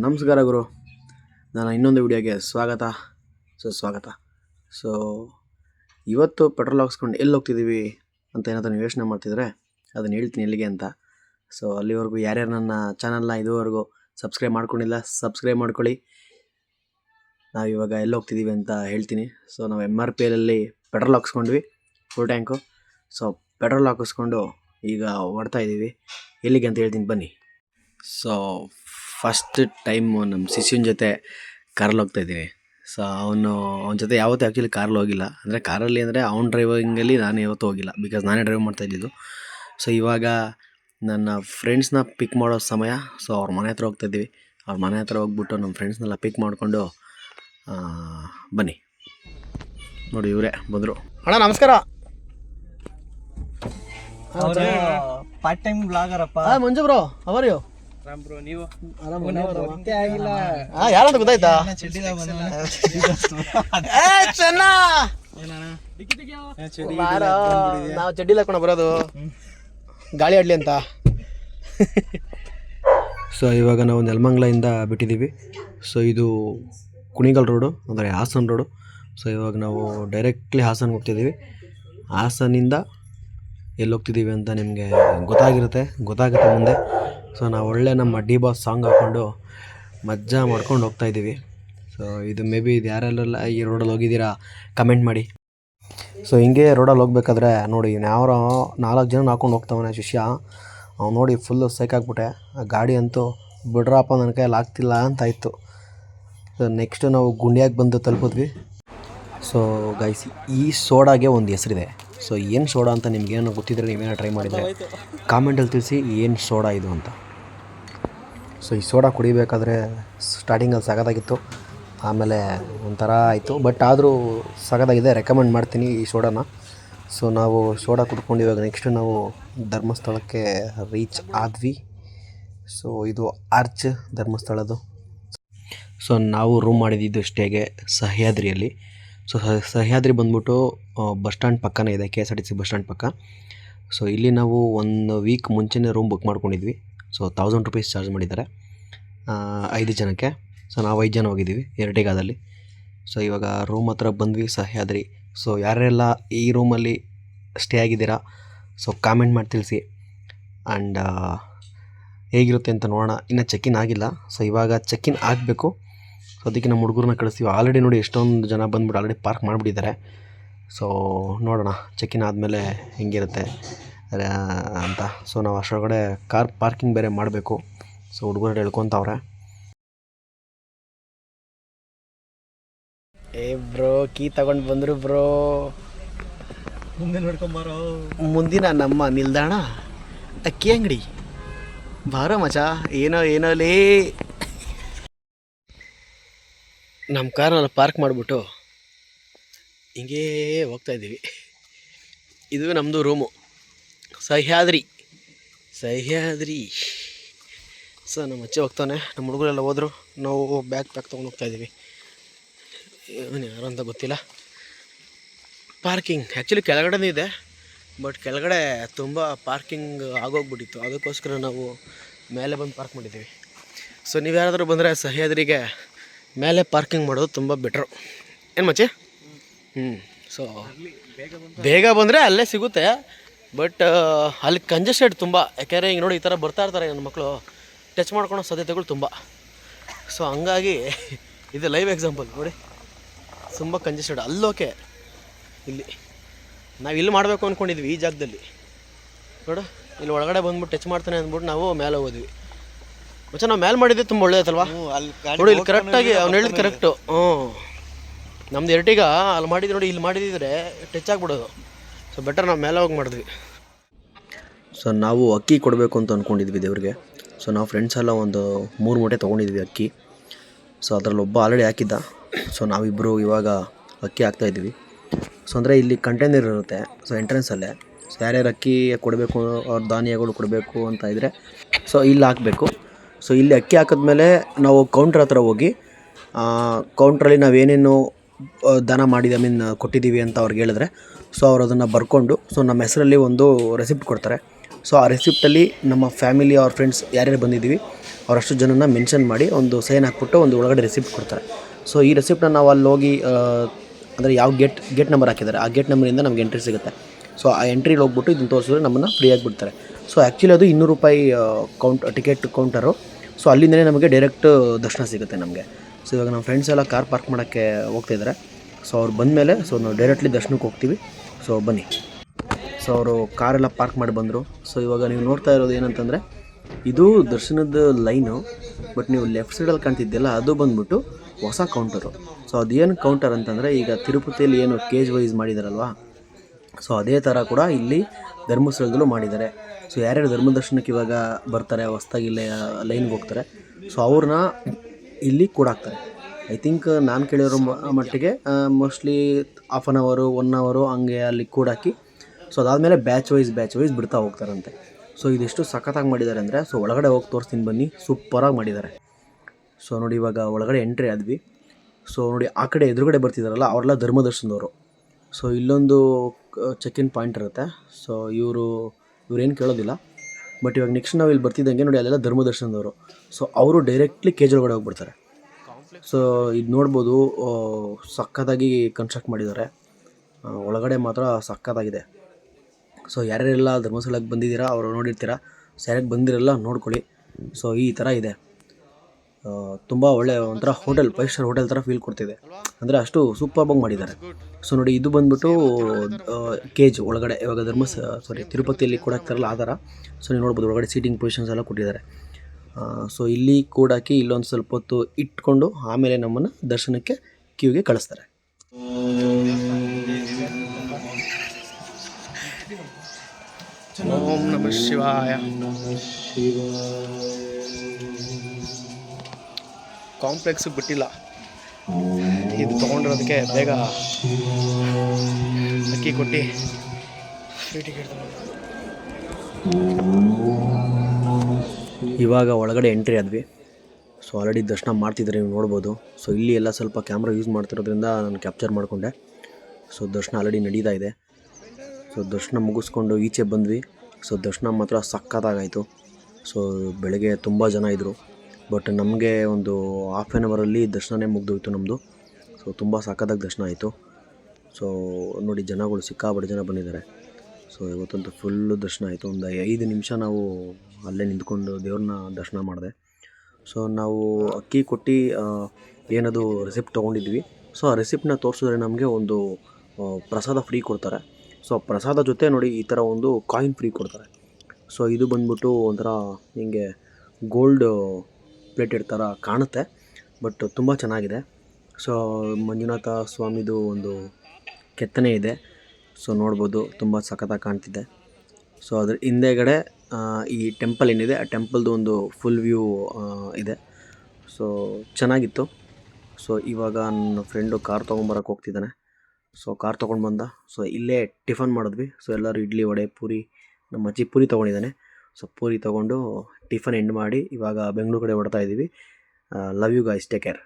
ನಮಸ್ಕಾರ ಗುರು. ನಾನು ಇನ್ನೊಂದು ವಿಡಿಯೋಗೆ ಸ್ವಾಗತ. ಸೊ ಸ್ವಾಗತ. ಸೊ, ಇವತ್ತು ಪೆಟ್ರೋಲ್ ಹಾಕ್ಸ್ಕೊಂಡು ಎಲ್ಲಿ ಹೋಗ್ತಿದ್ದೀವಿ ಅಂತ ಏನಾದರೂ ನೀವು ಯೋಚನೆ ಮಾಡ್ತಿದ್ರೆ ಅದನ್ನು ಹೇಳ್ತೀನಿ ಎಲ್ಲಿಗೆ ಅಂತ. ಸೊ, ಅಲ್ಲಿವರೆಗೂ ಯಾರ್ಯಾರು ನನ್ನ ಚಾನಲ್ನ ಇದುವರೆಗೂ ಸಬ್ಸ್ಕ್ರೈಬ್ ಮಾಡ್ಕೊಂಡಿಲ್ಲ, ಸಬ್ಸ್ಕ್ರೈಬ್ ಮಾಡ್ಕೊಳ್ಳಿ. ನಾವು ಇವಾಗ ಎಲ್ಲಿ ಹೋಗ್ತಿದ್ದೀವಿ ಅಂತ ಹೇಳ್ತೀನಿ. ಸೊ, ನಾವು ಎಂ ಆರ್ ಪಿ ಎಲ್ಲಲ್ಲಿ ಪೆಟ್ರೋಲ್ ಹಾಕ್ಸ್ಕೊಂಡ್ವಿ ಫುಲ್ ಟ್ಯಾಂಕು ಸೊ ಪೆಟ್ರೋಲ್ ಹಾಕಿಸ್ಕೊಂಡು ಈಗ ಹೊಡ್ತಾ ಇದ್ದೀವಿ. ಎಲ್ಲಿಗೆ ಅಂತ ಹೇಳ್ತೀನಿ, ಬನ್ನಿ. ಸೊ ಫಸ್ಟ್ ಟೈಮು ನಮ್ಮ ಶಿಷ್ಯನ ಜೊತೆ ಕಾರಲ್ಲಿ ಹೋಗ್ತಾ ಇದ್ದೀನಿ. ಸೊ ಅವನು, ಅವನ ಜೊತೆ ಯಾವತ್ತೂ ಆ್ಯಕ್ಚುಲಿ ಕಾರಲ್ಲಿ ಹೋಗಿಲ್ಲ. ಅಂದರೆ ಕಾರಲ್ಲಿ ಅಂದರೆ ಅವ್ನ ಡ್ರೈವಿಂಗಲ್ಲಿ ನಾನು ಯಾವತ್ತೂ ಹೋಗಿಲ್ಲ. ಬಿಕಾಸ್ ನಾನೇ ಡ್ರೈವ್ ಮಾಡ್ತಾ ಇದ್ದಿದ್ದು. ಸೊ ಇವಾಗ ನನ್ನ ಫ್ರೆಂಡ್ಸ್ನ ಪಿಕ್ ಮಾಡೋ ಸಮಯ ಸೊ ಅವ್ರ ಮನೆ ಹತ್ರ ಹೋಗ್ತಾ ಇದ್ದೀವಿ. ಅವ್ರ ಮನೆ ಹತ್ರ ಹೋಗ್ಬಿಟ್ಟು ನಮ್ಮ ಫ್ರೆಂಡ್ಸ್ನೆಲ್ಲ ಪಿಕ್ ಮಾಡಿಕೊಂಡು ಬನ್ನಿ. ನೋಡಿ ಇವರೇ ಬಂದರು. ಅಣ್ಣ, ನಮಸ್ಕಾರ. ಪಾರ್ಟ್ ಟೈಮ್ ಬ್ಲಾಗರಪ್ಪ ಹಾಂ Manju bro how are you Ram bro ನೀವು? ಆರಾಮ ಆಗಿಲ್ಲ. ಹಾಂ ಯಾರಂತ ಗೊತ್ತಾಯ್ತಾ? ಚಡ್ಡಿದ ಏ ಚೆನ್ನ! ನಾವು ಚಡ್ಡಿ ಹಾಕೊಂಡು ಬರೋದು. ಗಾಳಿ ಆಡ್ಲಿ ಅಂತ. ಸೊ ಇವಾಗ ನಾವು ನೆಲಮಂಗ್ಲಿಂದ ಬಿಟ್ಟಿದ್ದೀವಿ. ಸೊ ಇದು ಕುಣಿಗಲ್ ರೋಡು ಅಂದರೆ ಹಾಸನ್ ರೋಡು. ಸೊ ಇವಾಗ ನಾವು ಡೈರೆಕ್ಟ್ಲಿ ಹಾಸನ್ಗೆ ಹೋಗ್ತಿದ್ದೀವಿ. ಹಾಸನಿಂದ ಎಲ್ಲಿ ಹೋಗ್ತಿದ್ದೀವಿ ಅಂತ ನಿಮಗೆ ಗೊತ್ತಾಗಿರುತ್ತೆ. ಗೊತ್ತಾಗುತ್ತೆ ಮುಂದೆ. ಸೊ ನಾವು ಒಳ್ಳೆ ನಮ್ಮ ಡಿ ಬಾಸ್ ಸಾಂಗ್ ಹಾಕ್ಕೊಂಡು ಮಜ್ಜಾ ಮಾಡ್ಕೊಂಡು ಹೋಗ್ತಾ ಇದ್ದೀವಿ ಸೊ ಇದು ಮೇ ಬಿ ಇದು ಯಾರೆಲ್ಲ ಈ ರೋಡಲ್ಲಿ ಹೋಗಿದ್ದೀರಾ ಕಮೆಂಟ್ ಮಾಡಿ. ಸೊ ಹಿಂಗೆ ರೋಡಲ್ಲಿ ಹೋಗ್ಬೇಕಾದ್ರೆ ನೋಡಿ ಯಾರ ನಾಲ್ಕು ಜನ ಹಾಕೊಂಡು ಹೋಗ್ತಾವನೆ ಶಿಷ್ಯ. ಅವ್ನು ನೋಡಿ ಫುಲ್ಲು ಸೈಕಾಗ್ಬಿಟ್ಟೆ ಆ ಗಾಡಿ ಅಂತೂ ಬಿಡ್ರಪ್ಪ ನನ್ನ ಕೈಯಲ್ಲಿ ಆಗ್ತಿಲ್ಲ ಅಂತ ಆಯಿತು. ಸೊ ನೆಕ್ಸ್ಟು ನಾವು ಗುಂಡಿಯಾಗಿ ಬಂದು ತಲುಪಿದ್ವಿ. ಸೊ ಗೈಸ್ ಈ ಸೋಡಾಗೆ ಒಂದು ಹೆಸರಿದೆ. ಸೊ ಏನು ಸೋಡಾ ಅಂತ ನಿಮಗೇನು ಗೊತ್ತಿದ್ರೆ ನೀವೇನೋ ಟ್ರೈ ಮಾಡಿದರೆ ಕಾಮೆಂಟಲ್ಲಿ ತಿಳಿಸಿ ಏನು ಸೋಡಾ ಇದು ಅಂತ. ಸೊ ಈ ಸೋಡಾ ಕುಡಿಬೇಕಾದ್ರೆ ಸ್ಟಾರ್ಟಿಂಗಲ್ಲಿ ಸಗದಾಗಿತ್ತು. ಆಮೇಲೆ ಒಂಥರ ಆಯಿತು. ಬಟ್ ಆದರೂ ಸಗದಾಗಿದೆ ರೆಕಮೆಂಡ್ ಮಾಡ್ತೀನಿ ಈ ಸೋಡಾನ. ಸೊ ನಾವು ಸೋಡಾ ಕುಡ್ಕೊಂಡು ಇವಾಗ ನೆಕ್ಸ್ಟ್ ನಾವು ಧರ್ಮಸ್ಥಳಕ್ಕೆ ರೀಚ್ ಆದ್ವಿ. ಸೊ ಇದು ಆರ್ಚ್ ಧರ್ಮಸ್ಥಳದ್ದು. ಸೊ ನಾವು ರೂಮ್ ಮಾಡಿದ್ದು ಸ್ಟೇಗೆ ಸಹ್ಯಾದ್ರಿಯಲ್ಲಿ. ಸೊ ಸಹ್ಯಾದ್ರಿ ಬಂದ್ಬಿಟ್ಟು ಬಸ್ ಸ್ಟ್ಯಾಂಡ್ ಪಕ್ಕನೇ ಇದೆ, K S R T C bus stand ಪಕ್ಕ. ಸೊ ಇಲ್ಲಿ ನಾವು ಒಂದು ವೀಕ್ ಮುಂಚೆನೇ ರೂಮ್ ಬುಕ್ ಮಾಡ್ಕೊಂಡಿದ್ವಿ. ಸೊ ತೌಸಂಡ್ ರುಪೀಸ್ ಚಾರ್ಜ್ ಮಾಡಿದ್ದಾರೆ. ಐದು ಜನಕ್ಕೆ. ಸೊ ನಾವು ಐದು ಜನ ಹೋಗಿದ್ದೀವಿ ಎರಟಿಗಾದಲ್ಲಿ ಸೊ ಇವಾಗ ರೂಮ್ ಹತ್ರ ಬಂದ್ವಿ ಸಹ್ಯಾದ್ರಿ. ಸೊ ಯಾರೆಲ್ಲ ಈ ರೂಮಲ್ಲಿ ಸ್ಟೇ ಆಗಿದ್ದೀರಾ, ಸೊ ಕಾಮೆಂಟ್ ಮಾಡಿ ತಿಳಿಸಿ. ಆ್ಯಂಡ್ ಹೇಗಿರುತ್ತೆ ಅಂತ ನೋಡೋಣ. ಇನ್ನೂ ಚೆಕ್-ಇನ್ ಆಗಿಲ್ಲ. ಸೊ ಇವಾಗ ಚೆಕ್-ಇನ್ ಆಗಬೇಕು. ಸೊ ಅದಕ್ಕೆ ನಮ್ಮ ಹುಡುಗರನ್ನ ಕಳಿಸ್ತೀವಿ. ಆಲ್ರೆಡಿ ನೋಡಿ ಎಷ್ಟೊಂದು ಜನ ಬಂದ್ಬಿಟ್ಟು ಆಲ್ರೆಡಿ ಪಾರ್ಕ್ ಮಾಡಿಬಿಟ್ಟಿದ್ದಾರೆ. ಸೊ ನೋಡೋಣ. ಚೆಕ್-ಇನ್ ಆದಮೇಲೆ ಹೆಂಗಿರುತ್ತೆ ಅಂತ. ಸೊ ನಾವು ಅಷ್ಟರೊಳಗಡೆ ಕಾರ್ ಪಾರ್ಕಿಂಗ್ ಬೇರೆ ಮಾಡಬೇಕು. ಸೊ ಹುಡುಗರು ಹೇಳ್ಕೊತವ್ರೆ. ಏ ಬ್ರೋ ಕೀ ತಗೊಂಡು ಬಂದರು ಬ್ರೋ. ಮುಂದೆ ನೋಡ್ಕೊಂಬಾರೋ ಮುಂದಿನ ನಮ್ಮ ನಿಲ್ದಾಣ ಅಕ್ಕಿ ಅಂಗಡಿ. ಬಾರೋ ಮಜಾ. ಏನೋ ಏನೋ ಲೇ. ನಮ್ಮ ಕಾರನ್ನು ಪಾರ್ಕ್ ಮಾಡಿಬಿಟ್ಟು ಹಿಂಗೇ ಹೋಗ್ತಾ ಇದ್ದೀವಿ. ಇದು ನಮ್ಮದು ರೂಮು. ಸಹ್ಯಾದ್ರಿ. ಸಹ್ಯಾದ್ರಿ. ಸೊ, ನಮ್ಮ ಅಚ್ಚೆ ಹೋಗ್ತಾನೆ. ನಮ್ಮ ಹುಡುಗರೆಲ್ಲ ಹೋದರು. ನಾವು ಬ್ಯಾಗ್ ಪ್ಯಾಕ್ ತೊಗೊಂಡು ಹೋಗ್ತಾ ಇದ್ದೀವಿ. ಇವನು ಯಾರು ಅಂತ ಗೊತ್ತಿಲ್ಲ. ಪಾರ್ಕಿಂಗ್. ಆ್ಯಕ್ಚುಲಿ ಕೆಳಗಡೆನೇ ಇದೆ. ಬಟ್ ಕೆಳಗಡೆ ತುಂಬ ಪಾರ್ಕಿಂಗ್ ಆಗೋಗ್ಬಿಟ್ಟಿತ್ತು. ಅದಕ್ಕೋಸ್ಕರ ನಾವು ಮೇಲೆ ಬಂದು ಪಾರ್ಕ್ ಮಾಡಿದ್ದೀವಿ. ಸೊ ನೀವು ಯಾರಾದರೂ ಬಂದರೆ ಸಹ್ಯಾದ್ರಿಗೆ ಮೇಲೆ ಪಾರ್ಕಿಂಗ್ ಮಾಡೋದು ತುಂಬ ಬೆಟ್ರು ಏನು ಮಚ್ಚಿ? ಹ್ಞೂ ಸೊ ಬೇಗ ಬಂದರೆ ಅಲ್ಲೇ ಸಿಗುತ್ತೆ ಬಟ್ ಅಲ್ಲಿ ಕಂಜೆಸ್ಟೆಡ್ ತುಂಬ. ಯಾಕೆಂದರೆ ಈಗ ನೋಡಿ ಈ ಥರ ಬರ್ತಾ ಇರ್ತಾರೆ ನನ್ನ ಮಕ್ಕಳು ಟಚ್ ಮಾಡ್ಕೊಳೋ ಸಾಧ್ಯತೆಗಳು ತುಂಬ. ಸೊ ಹಂಗಾಗಿ ಇದು ಲೈವ್ ಎಕ್ಸಾಂಪಲ್ ನೋಡಿ. ತುಂಬ ಕಂಜೆಸ್ಟೆಡ್ ಅಲ್ಲೋಕೆ ಇಲ್ಲಿ. ನಾವು ಇಲ್ಲಿ ಮಾಡಬೇಕು ಅಂದ್ಕೊಂಡಿದ್ವಿ ಈ ಜಾಗದಲ್ಲಿ. ನೋಡು, ಇಲ್ಲಿ ಒಳಗಡೆ ಬಂದ್ಬಿಟ್ಟು ಟಚ್ ಮಾಡ್ತಾನೆ ಅಂದ್ಬಿಟ್ಟು ನಾವು ಮೇಲೆ ಹೋದ್ವಿ. ಮತ್ತೆ ನಾವು ಮೇಲೆ ಮಾಡಿದ್ದೆ ತುಂಬ ಒಳ್ಳೇದಲ್ವಾ? ಅಲ್ಲಿ ನೋಡಿ ಇಲ್ಲಿ ಕರೆಕ್ಟಾಗಿ ಅವ್ನು ಹೇಳಿದ್ ಕರೆಕ್ಟು ಹ್ಞೂ. ನಮ್ದು ಎರಟಿಗ ಅಲ್ಲಿ ಮಾಡಿದ್ದು ನೋಡಿ ಇಲ್ಲಿ ಮಾಡಿದ್ರೆ ಟಚ್ ಆಗಿಬಿಡೋದು. ಸೊ ಬೆಟರ್ ನಾವು ಮೇಲೆ ಹೋಗಿ ಮಾಡಿದ್ವಿ. ಸೊ ನಾವು ಅಕ್ಕಿ ಕೊಡಬೇಕು ಅಂತ ಅಂದ್ಕೊಂಡಿದ್ವಿ ದೇವ್ರಿಗೆ. ಸೊ ನಾವು ಫ್ರೆಂಡ್ಸ್ ಎಲ್ಲ ಒಂದು ಮೂರು ಮೂಟೆ ತೊಗೊಂಡಿದ್ವಿ ಅಕ್ಕಿ. ಸೊ ಅದರಲ್ಲಿ ಒಬ್ಬ ಆಲ್ರೆಡಿ ಹಾಕಿದ್ದ. ಸೊ ನಾವಿಬ್ಬರು ಇವಾಗ ಅಕ್ಕಿ ಹಾಕ್ತಾಯಿದ್ವಿ ಸೊ ಅಂದರೆ ಇಲ್ಲಿ ಕಂಟೈನರ್ ಇರುತ್ತೆ ಸೊ ಎಂಟ್ರೆನ್ಸಲ್ಲೇ ಸೊ ಯಾರ್ಯಾರು ಅಕ್ಕಿ ಕೊಡಬೇಕು ಅವ್ರ ಧಾನ್ಯಗಳು ಕೊಡಬೇಕು ಅಂತ ಇದ್ದರೆ ಸೊ ಇಲ್ಲಿ ಹಾಕಬೇಕು. ಸೊ ಇಲ್ಲಿ ಅಕ್ಕಿ ಹಾಕಿದ್ಮೇಲೆ ನಾವು ಕೌಂಟ್ರ್ ಹತ್ರ ಹೋಗಿ ಕೌಂಟ್ರಲ್ಲಿ ನಾವೇನೇನು ಏನೇನು ದಾನ ಮಾಡಿದ ಐ ಮೀನ್ ಕೊಟ್ಟಿದ್ದೀವಿ ಅಂತ ಅವ್ರಿಗೆ ಹೇಳಿದ್ರೆ ಸೊ ಅವ್ರು ಅದನ್ನು ಬರ್ಕೊಂಡು ಸೊ ನಮ್ಮ ಹೆಸರಲ್ಲಿ ಒಂದು ರೆಸಿಪ್ಟ್ ಕೊಡ್ತಾರೆ. ಸೊ ಆ ರೆಸಿಪ್ಟಲ್ಲಿ ನಮ್ಮ ಫ್ಯಾಮಿಲಿ ಅವ್ರ ಫ್ರೆಂಡ್ಸ್ ಯಾರ್ಯಾರು ಬಂದಿದ್ದೀವಿ, ಅವರಷ್ಟು ಜನನ ಮೆನ್ಷನ್ ಮಾಡಿ ಒಂದು ಸೈನ್ ಹಾಕ್ಬಿಟ್ಟು ಒಂದು ಒಳಗಡೆ ರೆಸಿಪ್ಟ್ ಕೊಡ್ತಾರೆ. ಸೊ ಈ ರೆಸಿಪ್ಟನ್ನ ನಾವು ಅಲ್ಲಿ ಹೋಗಿ ಅಂದರೆ ಯಾವ ಗೇಟ್ ಗೇಟ್ ನಂಬರ್ ಹಾಕಿದ್ದಾರೆ, ಆ ಗೇಟ್ ನಂಬರಿಂದ ನಮ್ಗೆ ಎಂಟ್ರಿ ಸಿಗುತ್ತೆ. ಸೊ ಆ ಎಂಟ್ರಿಲಿ ಹೋಗ್ಬಿಟ್ಟು ಇದನ್ನು ತೋರಿಸಿದ್ರೆ ನಮ್ಮನ್ನು ಫ್ರೀಯಾಗಿ ಬಿಡ್ತಾರೆ. ಸೊ ಆ್ಯಕ್ಚುಲಿ ಅದು ಇನ್ನೂರು ರೂಪಾಯಿ ಕೌಂಟ್ ಟಿಕೆಟ್ ಕೌಂಟರು ಸೊ ಅಲ್ಲಿಂದಲೇ ನಮಗೆ ಡೈರೆಕ್ಟ್ ದರ್ಶನ ಸಿಗುತ್ತೆ ನಮಗೆ. ಸೊ ಇವಾಗ ನಮ್ಮ ಫ್ರೆಂಡ್ಸ್ ಎಲ್ಲ ಕಾರ್ ಪಾರ್ಕ್ ಮಾಡೋಕ್ಕೆ ಹೋಗ್ತಿದ್ದಾರೆ ಸೊ ಅವ್ರು ಬಂದಮೇಲೆ ಸೊ ನಾವು ಡೈರೆಕ್ಟ್ಲಿ ದರ್ಶನಕ್ಕೆ ಹೋಗ್ತೀವಿ. ಸೊ ಬನ್ನಿ. ಸೊ ಅವರು ಕಾರೆಲ್ಲ ಪಾರ್ಕ್ ಮಾಡಿ ಬಂದರು. ಸೊ ಇವಾಗ ನೀವು ನೋಡ್ತಾ ಇರೋದು ಏನಂತಂದರೆ, ಇದು ದರ್ಶನದ ಲೈನು ಬಟ್ ನೀವು ಲೆಫ್ಟ್ ಸೈಡಲ್ಲಿ ಕಾಣ್ತಿದ್ದೆಲ್ಲ ಅದು ಬಂದ್ಬಿಟ್ಟು ಹೊಸ ಕೌಂಟರು ಸೊ ಅದೇನು ಕೌಂಟರ್ ಅಂತಂದರೆ, ಈಗ ತಿರುಪತಿಯಲ್ಲಿ ಏನು ಕೇಜ್ ವೈಸ್ ಮಾಡಿದಾರಲ್ವಾ? ಸೊ ಅದೇ ಥರ ಕೂಡ ಇಲ್ಲಿ ಧರ್ಮಸ್ಥಳದಲ್ಲೂ ಮಾಡಿದ್ದಾರೆ. ಸೊ ಯಾರ್ಯಾರು ಧರ್ಮದರ್ಶನಕ್ಕೆ ಇವಾಗ ಬರ್ತಾರೆ, ಹೊಸ್ದಾಗಿ ಇಲ್ಲೇ ಲೈನ್ಗೆ ಹೋಗ್ತಾರೆ. ಸೊ ಅವ್ರನ್ನ ಇಲ್ಲಿ ಕೂಡಾಕ್ತಾರೆ. ಐ ಥಿಂಕ್ ನಾನು ಕೇಳಿರೋ ಮಟ್ಟಿಗೆ mostly half an hour one hour ಹಂಗೆ ಅಲ್ಲಿ ಕೂಡಾಕಿ ಸೊ ಅದಾದಮೇಲೆ ಬ್ಯಾಚ್ ವೈಸ್ ಬ್ಯಾಚ್ ವೈಸ್ ಬಿಡ್ತಾ ಹೋಗ್ತಾರಂತೆ. ಸೊ ಇದೆಷ್ಟು ಸಖತ್ತಾಗಿ ಮಾಡಿದ್ದಾರೆ ಅಂದರೆ ಸೊ ಒಳಗಡೆ ಹೋಗಿ ತೋರಿಸ್ತೀನಿ ಬನ್ನಿ ಸೂಪರಾಗಿ ಮಾಡಿದ್ದಾರೆ. ಸೊ ನೋಡಿ ಇವಾಗ ಒಳಗಡೆ ಎಂಟ್ರಿ ಆದ್ವಿ. ಸೊ ನೋಡಿ ಆ ಕಡೆ ಎದುರುಗಡೆ ಬರ್ತಿದ್ದಾರಲ್ಲ ಅವರೆಲ್ಲ ಧರ್ಮದರ್ಶನದವರು ಸೊ ಇಲ್ಲೊಂದು ಚೆಕ್ ಇನ್ ಪಾಯಿಂಟ್ ಇರುತ್ತೆ. ಸೊ ಇವರು ಇವ್ರೇನು ಕೇಳೋದಿಲ್ಲ. ಬಟ್ ಇವಾಗ ನೆಕ್ಸ್ಟ್ ನಾವು ಇಲ್ಲಿ ಬರ್ತಿದ್ದಂಗೆ ನೋಡಿ ಅಲ್ಲೆಲ್ಲ ಧರ್ಮದರ್ಶನದವರು. ಸೊ ಅವರು ಡೈರೆಕ್ಟ್ಲಿ ಕೇಜ್ ಒಳಗಡೆ ಹೋಗ್ಬಿಡ್ತಾರೆ. ಸೊ ಇದು ನೋಡ್ಬೋದು ಸಕ್ಕತ್ತಾಗಿ ಕನ್ಸ್ಟ್ರಕ್ಟ್ ಮಾಡಿದ್ದಾರೆ. ಒಳಗಡೆ ಮಾತ್ರ ಸಖತ್ತಾಗಿದೆ. ಸೊ ಯಾರ್ಯಾರೆಲ್ಲ ಧರ್ಮಸ್ಥಳಕ್ಕೆ ಬಂದಿದ್ದೀರಾ, ಅವರು ನೋಡಿರ್ತೀರಾ. ಸೊ ಯಾರ್ಯಾರು ಬಂದಿರಲ್ಲ ನೋಡ್ಕೊಳ್ಳಿ. ಸೊ ಈ ಥರ ಇದೆ. ತುಂಬ ಒಳ್ಳೆ ಒಂಥರ ಹೋಟೆಲ್, ಫೈವ್ ಸ್ಟಾರ್ ಹೋಟೆಲ್ ಥರ ಫೀಲ್ ಕೊಡ್ತಿದೆ. ಅಂದರೆ ಅಷ್ಟು ಸೂಪರ್ಬಾಗಿ ಮಾಡಿದ್ದಾರೆ. ಸೊ ನೋಡಿ, ಇದು ಬಂದ್ಬಿಟ್ಟು ಕೇಜ್ ಒಳಗಡೆ, ಇವಾಗ ಧರ್ಮ ಸಾರಿ ತಿರುಪತಿಯಲ್ಲಿ ಕೂಡಾಕ್ತಾರಲ್ಲ ಆ ಥರ ಸೊ ನೀವು ನೋಡ್ಬೋದು, ಒಳಗಡೆ ಸೀಟಿಂಗ್ ಪೊಸಿಷನ್ಸ್ ಎಲ್ಲ ಕೊಟ್ಟಿದ್ದಾರೆ. ಸೊ ಇಲ್ಲಿ ಕೂಡಾಕಿ ಇಲ್ಲೊಂದು ಸ್ವಲ್ಪ ಹೊತ್ತು ಇಟ್ಕೊಂಡು ಆಮೇಲೆ ನಮ್ಮನ್ನು ದರ್ಶನಕ್ಕೆ ಕ್ಯೂಗೆ ಕಳಿಸ್ತಾರೆ. ಓಂ ನಮಃ ಶಿವಾಯ. ಕಾಂಪ್ಲೆಕ್ಸ್ ಬಿಟ್ಟಿಲ್ಲ. ಇದು ತೊಗೊಂಡಿರೋದಕ್ಕೆ ಬೇಗ ಅಕ್ಕಿ ಕೊಟ್ಟು ಇವಾಗ ಒಳಗಡೆ ಎಂಟ್ರಿ ಆದ್ವಿ. ಸೊ ಆಲ್ರೆಡಿ ದರ್ಶನ ಮಾಡ್ತಿದ್ರೆ ನೀವು ನೋಡ್ಬೋದು. ಸೊ ಇಲ್ಲಿ ಎಲ್ಲ ಸ್ವಲ್ಪ ಕ್ಯಾಮ್ರಾ ಯೂಸ್ ಮಾಡ್ತಿರೋದ್ರಿಂದ ನಾನು ಕ್ಯಾಪ್ಚರ್ ಮಾಡಿಕೊಂಡೆ. ಸೊ ದರ್ಶನ ಆಲ್ರೆಡಿ ನಡೀತಾ ಇದೆ. ಸೊ ದರ್ಶನ ಮುಗಿಸ್ಕೊಂಡು ಈಚೆ ಬಂದ್ವಿ. ಸೊ ದರ್ಶನ ಮಾತ್ರ ಸಖತ್ತಾಗಾಯಿತು. ಸೊ ಬೆಳಗ್ಗೆ ತುಂಬ ಜನ ಇದ್ದರು ಬಟ್ ನಮಗೆ ಒಂದು ಹಾಫ್ ಆ್ಯನ್ ಅವರಲ್ಲಿ ದರ್ಶನವೇ ಮುಗಿದೋಯ್ತು ನಮ್ಮದು ಸೊ ತುಂಬ ಸಖತ್ತಾಗಿ ದರ್ಶನ ಆಯಿತು. ಸೊ ನೋಡಿ ಜನಗಳು ಸಿಕ್ಕಾಪಟ್ಟೆ ಜನ ಬಂದಿದ್ದಾರೆ. ಸೊ ಇವತ್ತಂತೂ ಫುಲ್ಲು ದರ್ಶನ ಆಯಿತು. ಒಂದು ಐದು ನಿಮಿಷ ನಾವು ಅಲ್ಲೇ ನಿಂತ್ಕೊಂಡು ದೇವ್ರನ್ನ ದರ್ಶನ ಮಾಡಿದೆ. ಸೊ ನಾವು ಅಕ್ಕಿ ಕೊಟ್ಟು ಏನದು ರೆಸಿಪ್ಟ್ ತೊಗೊಂಡಿದ್ವಿ. ಸೊ ಆ ರೆಸಿಪ್ಟನ್ನ ತೋರಿಸಿದ್ರೆ ನಮಗೆ ಒಂದು ಪ್ರಸಾದ ಫ್ರೀ ಕೊಡ್ತಾರೆ. ಸೊ ಪ್ರಸಾದ ಜೊತೆ ನೋಡಿ ಈ ಥರ ಒಂದು ಕಾಯಿನ್ ಫ್ರೀ ಕೊಡ್ತಾರೆ. ಸೊ ಇದು ಬಂದ್ಬಿಟ್ಟು ಒಂಥರ ಹಿಂಗೆ ಗೋಲ್ಡ್ ಪ್ಲೇಟೆಡ್ ಥರ ಕಾಣುತ್ತೆ, ಬಟ್ ತುಂಬ ಚೆನ್ನಾಗಿದೆ. ಸೊ ಮಂಜುನಾಥ ಸ್ವಾಮಿದು ಒಂದು ಕೆತ್ತನೆ ಇದೆ. ಸೊ ನೋಡ್ಬೋದು, ತುಂಬ ಸಖತ್ತಾಗಿ ಕಾಣ್ತಿದೆ. ಸೊ ಅದ್ರ ಹಿಂದೆಗಡೆ ಈ ಟೆಂಪಲ್ ಏನಿದೆ, ಆ ಟೆಂಪಲ್ದು ಒಂದು ಫುಲ್ ವ್ಯೂ ಇದೆ. ಸೊ ಚೆನ್ನಾಗಿತ್ತು. ಸೊ ಇವಾಗ ನನ್ನ ಫ್ರೆಂಡು ಕಾರ್ ತೊಗೊಂಬರಕ್ಕೆ ಹೋಗ್ತಿದ್ದಾನೆ. ಸೊ ಕಾರ್ ತೊಗೊಂಡು ಬಂದ. ಸೊ ಇಲ್ಲೇ ಟಿಫನ್ ಮಾಡಿದ್ವಿ. ಸೊ ಎಲ್ಲರೂ ಇಡ್ಲಿ, ವಡೆ, ಪೂರಿ, ನಮ್ಮ ಅಜ್ಜಿ ಪೂರಿ ತೊಗೊಂಡಿದ್ದಾನೆ. ಸೊ ಪೂರಿ ತೊಗೊಂಡು ಟಿಫನ್ ಎಂಡ್ ಮಾಡಿ ಇವಾಗ ಬೆಂಗಳೂರು ಕಡೆ ಹೊಡ್ತಾ ಇದ್ದೀವಿ. Love you guys take care